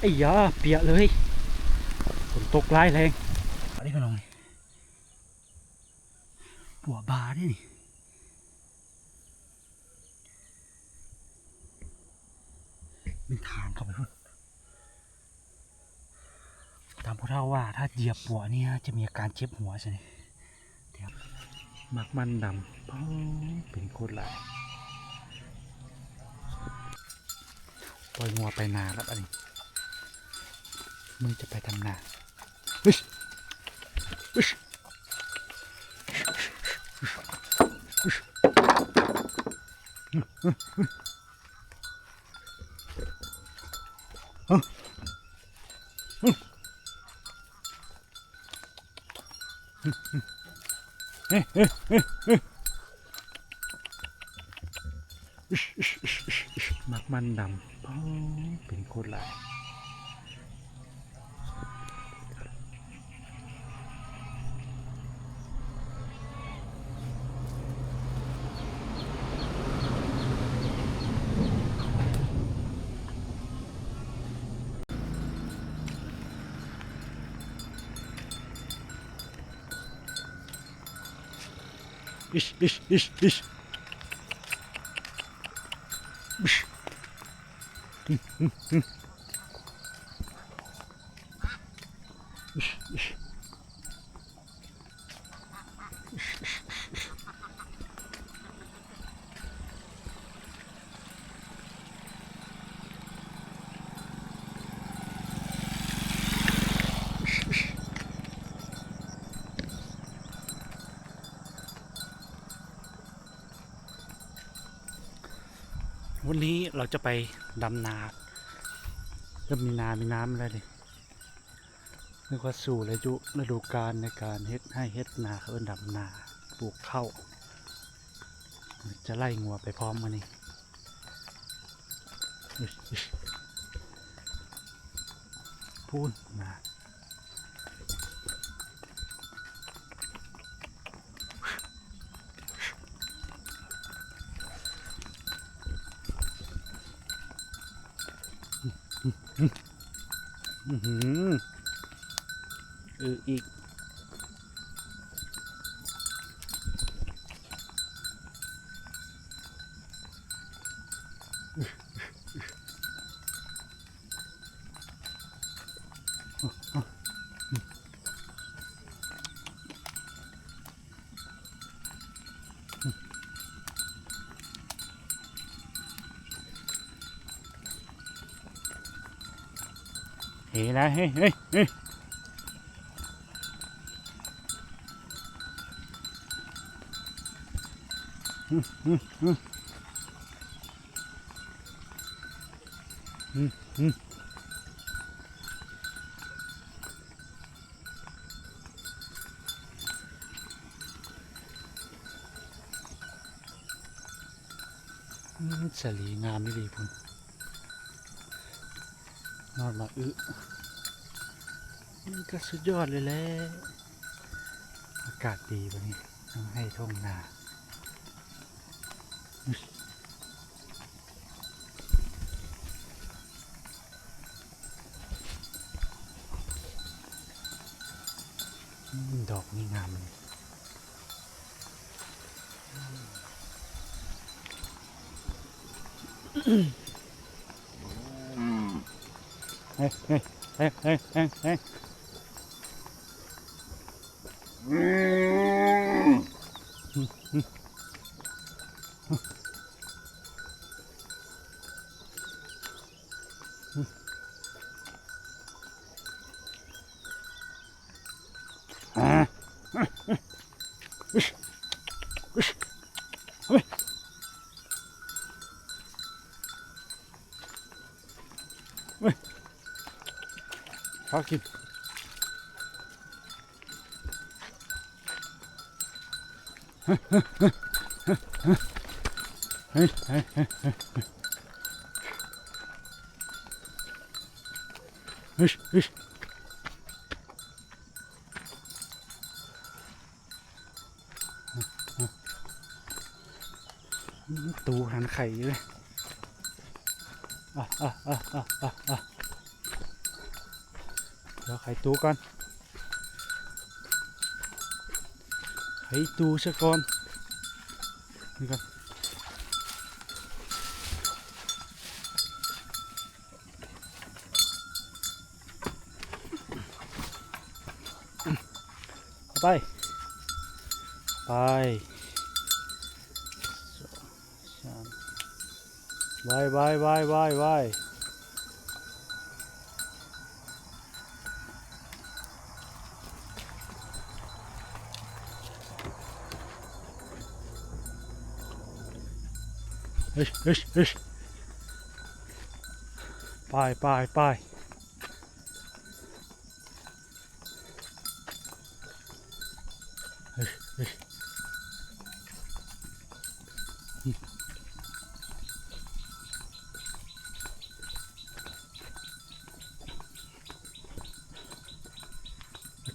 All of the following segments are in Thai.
ไอ้ยาเปียกเลยฝนตกร้ายแรงอันนี้ก็ลองปัวบาดินี่เป็นทางเข้าไปพุ่นตามพวกเราว่าถ้าเหยียบปัวเนี่ยจะมีอาการเจ็บหัวใช่ไหมเดี๋ยวหมักมันดำป๊อดเป็นโคตรหลายปล่อยงัวไปนาแล้วอันนี้ มึงจะไปทำนาวิชวิชวิชหมักมันดำป๊อดเป็นโคตรหลาย Ish, ish, ish, ish. Ish. Hmm, hmm, hmm. วันนี้เราจะไปดำนาเริ่มมีนา มีน้ำแล้วดินึกว่าสู่ฤดูฤดูกาลในการเฮ็ดให้เฮ็ดนาเขาเอินดำนาปลูกข้าวจะไล่งัวไปพร้อมมานี่พูนมา อืออีก ฮ้ยนะเฮ้ยเฮ้ยเฮ้ยอืมอืมอืมอืมอืมอืมสลีงามไม่ดีพุ่น นอนมาอึนี่ก็สุดยอดเลยแหละอากาศดีวันนี้ต้องให้ท่องนาอุ๊ยอืมดอกนี่งามเลยเฮ้ ยเฮ้ยเฮ้ยเฮ้ยเฮ้ยเฮ้ย อ่าอิ๊ชอิ๊ชเฮ้ยเฮ้ยข้าวกิน เฮ้ยเฮ้ยเฮ้ยเฮ้ยเฮ้ยเฮ้ยตูหันไข่อยู่เลยอะอะอะอะอะอะเดี๋ยวไขตู้ก่อนไขตู้ซะก่อน นี่ก่อนเอาไป ไปสองสามบายบายบายบายบายเฮ้ยเฮ้ยเฮ้ยไปไปไปเฮ้ยเฮ้ย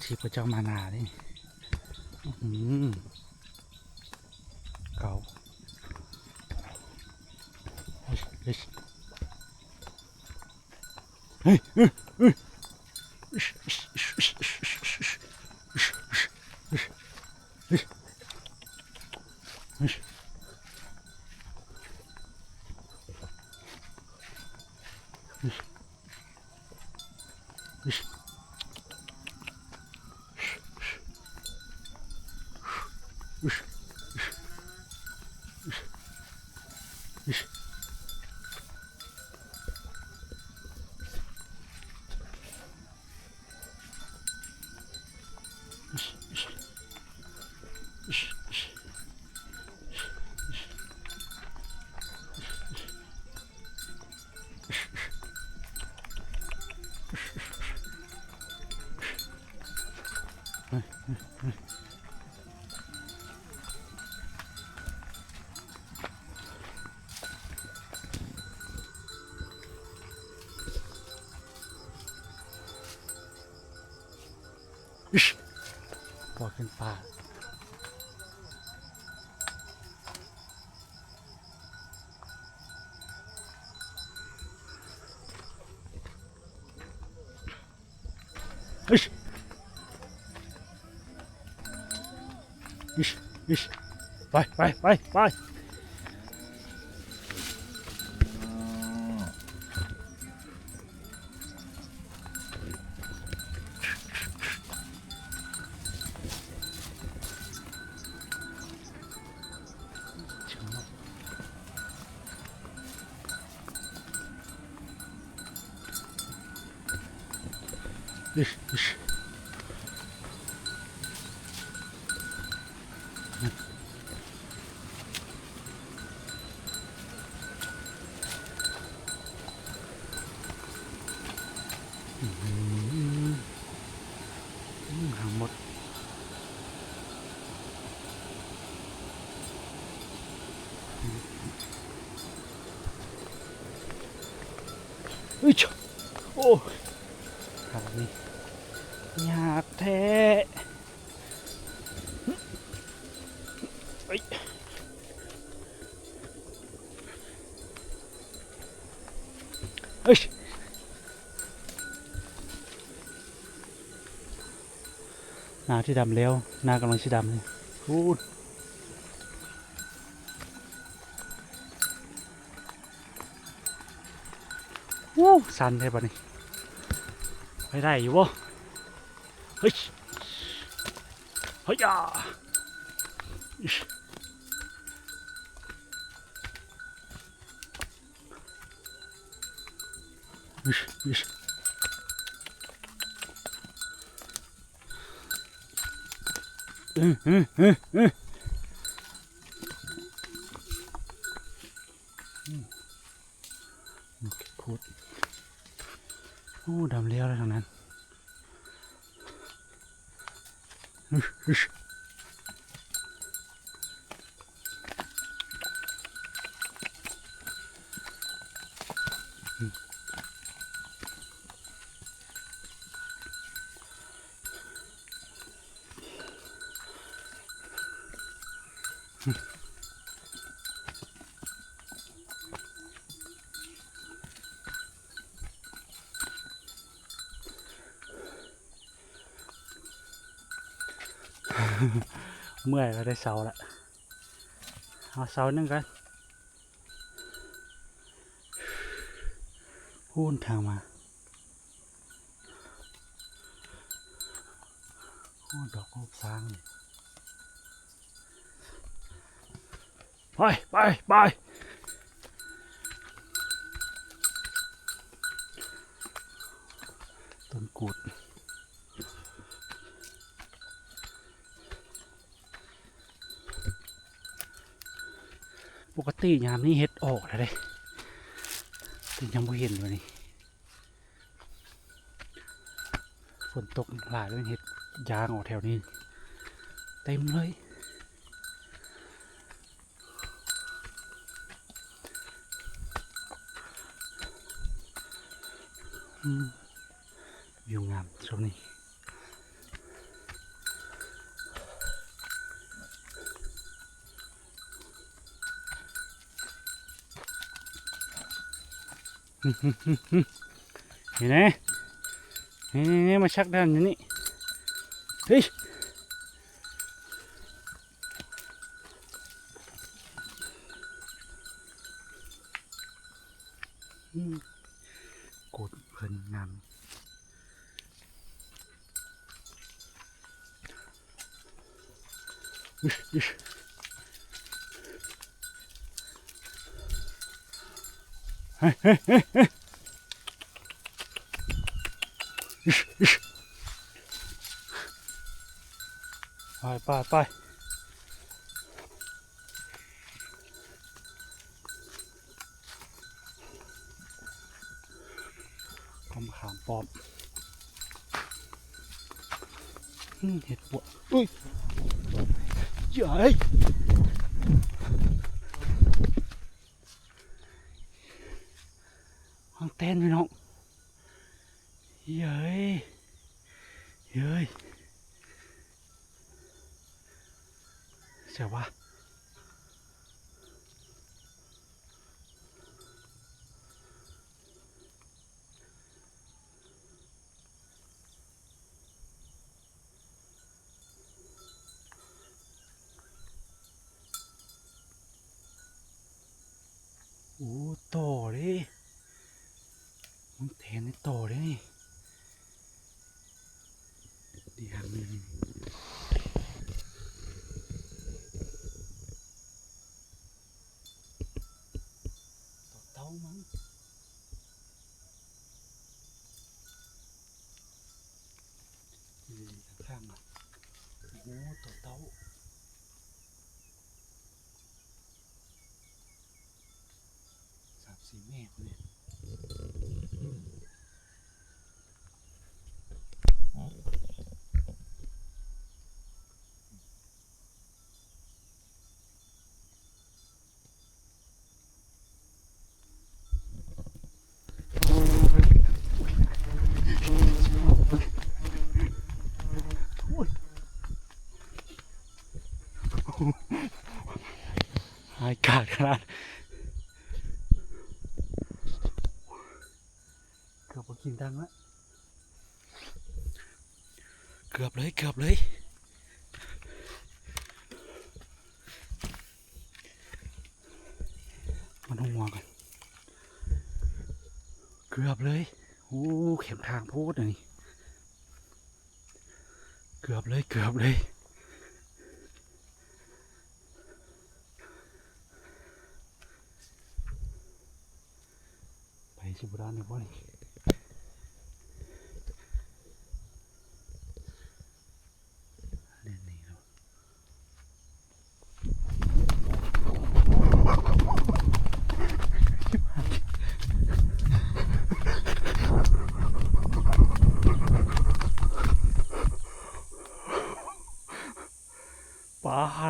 ชีพเจ้ามานานี่อื้อหือเก่าเฮ้ยเฮ้ย เฮ้ยเฮ้ยเฮ้ย อิ๊ช ปล่อยขึ้นป่าอิชอิชอิชไปไปไปไป อิ๊ชอิ๊ชอื้ แท้เอ้ยเอ้ยหน้าที่ดำแล้วหน้ากำลังชิดำเลยพูดวู้สันเลยปะนี่ไปได้อยู่วะเฮ้ยเฮ้ยอะอิ๊ชอิ๊ชอิ๊ชเออเออเออเอออืมโอเคพูด โอ้ดำเลี้ยวเลยทางนั้น อึ๊ชอึ๊ชอืม เมื่อยก็ได้เสาละเอาเสาหนึ่งกันพูนทางมาโอ้ดอกโอบสร้างไปไปไปต้นกูด ป กติยามนี้เฮ็ดออกแล้วเด้แต่ยังไม่เห็นเลยนี่ฝนตกหลายเลยเฮ็ดยางออกแถวนี้ เต็มเลยอืมวิวงามช่วงนี้ เห็นไหมนี่มาชักด้านนี้เฮ้ยกดเพลินงามอิ๊ยอิ๊ยเฮ้ยเฮ้ยเฮ้ยเฮ้ย ไปไปไปก็มาขามปอบอืมเห็ดปวดอุ้ยใหญ่วางเต้นพี่น้องเย้ยเย้ยเสียวว่าอ้โตเลยมันเทนในโตเลยนี่ดีครับนี่ ตัวเต้ามั้งนี่ข้างๆอะโอ้ตัวเต้า สีเมตรเนี่ยหากาดขนาด เกือบมากินดังละเกือบเลยเกือบเลยมันหัวกันเกือบเลยโอ้เข็มทางโพดอันนี่เกือบเลยเกือบเลยไปสิบุราณเนี่ยพ่อนี่เล่นนี่เนาะ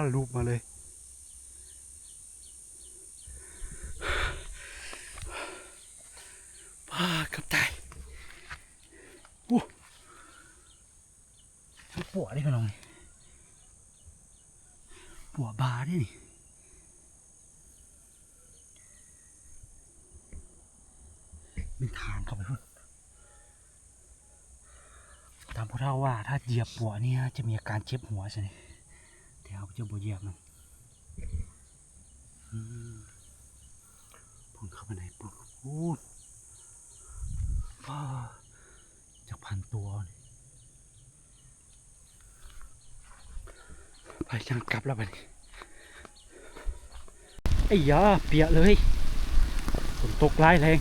ป้าลูกมาเลย ป้ากับตายโอ้ปวดนี่พี่น้องปวดบาดินี่เป็นทางเข้าไปพุ่นตามพวกเราว่าถ้าเหยียบปัวเนี่ยจะมีอาการเจ็บหัวใช่ไหม เอาจะบ่เหยียบมันพุ่งเข้าไปในปุ๊บอู้ว้าจากพันตัวนี่ไปยังกลับแล้วไปนี่ไอ้ยาเปียกเลยฝนตกร้ายแรง